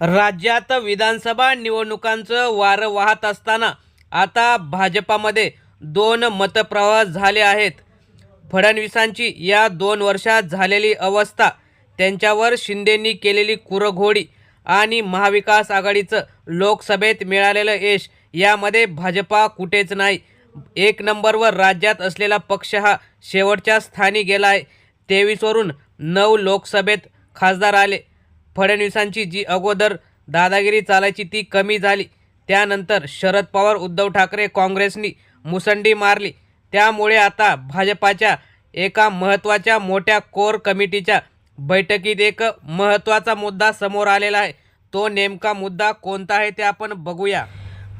राज्यात विधानसभा निवडणुकांचं वारं वाहत असताना आता भाजपामध्ये दोन मतप्रवाह झाले आहेत. फडणवीसांची या दोन वर्षात झालेली अवस्था त्यांच्यावर शिंदेंनी केलेली कुरघोडी आणि महाविकास आघाडीचं लोकसभेत मिळालेलं यश यामध्ये भाजपा कुठेच नाही. एक नंबरवर राज्यात असलेला पक्ष हा शेवटच्या स्थानी गेला आहे तेवीसवरून नऊ लोकसभेत खासदार आले. फडणवीसांची जी अगोदर दादागिरी चालायची ती कमी झाली. त्यानंतर शरद पवार उद्धव ठाकरे काँग्रेसनी मुसंडी मारली. त्यामुळे आता भाजपाच्या एका महत्त्वाच्या मोठ्या कोर कमिटीच्या बैठकीत एक महत्त्वाचा मुद्दा समोर आलेला आहे. तो नेमका मुद्दा कोणता आहे ते आपण बघूया.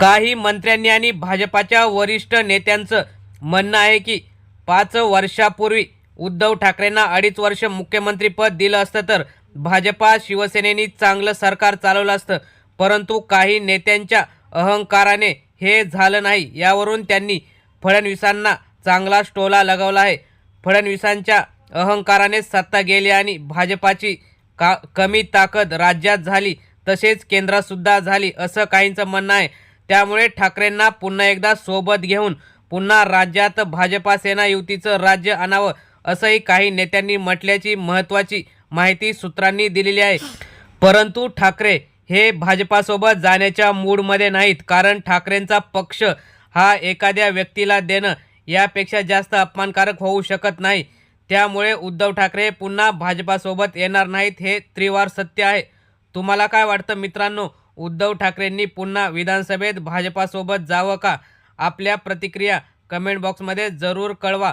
काही मंत्र्यांनी आणि भाजपाच्या वरिष्ठ नेत्यांचं म्हणणं आहे की पाच वर्षापूर्वी उद्धव ठाकरेंना अडीच वर्ष मुख्यमंत्रीपद दिलं असतं तर भाजपा शिवसेनेनी चांगलं सरकार चालवलं असतं. परंतु काही नेत्यांच्या अहंकाराने हे झालं नाही. यावरून त्यांनी फडणवीसांना चांगला टोला लगावला आहे. फडणवीसांच्या अहंकाराने सत्ता गेली आणि भाजपाची का कमी ताकद राज्यात झाली. तसेच केंद्रातसुद्धा झाली असं काहींचं म्हणणं आहे. त्यामुळे ठाकरेंना पुन्हा एकदा सोबत घेऊन पुन्हा राज्यात भाजपा सेना युतीचं राज्य आणावं असंही काही नेत्यांनी म्हटल्याची महत्त्वाची माहिती सूत्रांनी दिलेली आहे. परंतु ठाकरे हे भाजपासोबत जाण्याच्या मूडमध्ये नाहीत. कारण ठाकरेंचा पक्ष हा एखाद्या व्यक्तीला देणं यापेक्षा जास्त अपमानकारक होऊ शकत नाही. त्यामुळे उद्धव ठाकरे पुन्हा भाजपासोबत येणार नाहीत हे त्रिवार सत्य आहे. तुम्हाला काय वाटतं मित्रांनो? उद्धव ठाकरेंनी पुन्हा विधानसभेत भाजपासोबत जावं का? आपल्या प्रतिक्रिया कमेंट बॉक्समध्ये जरूर कळवा.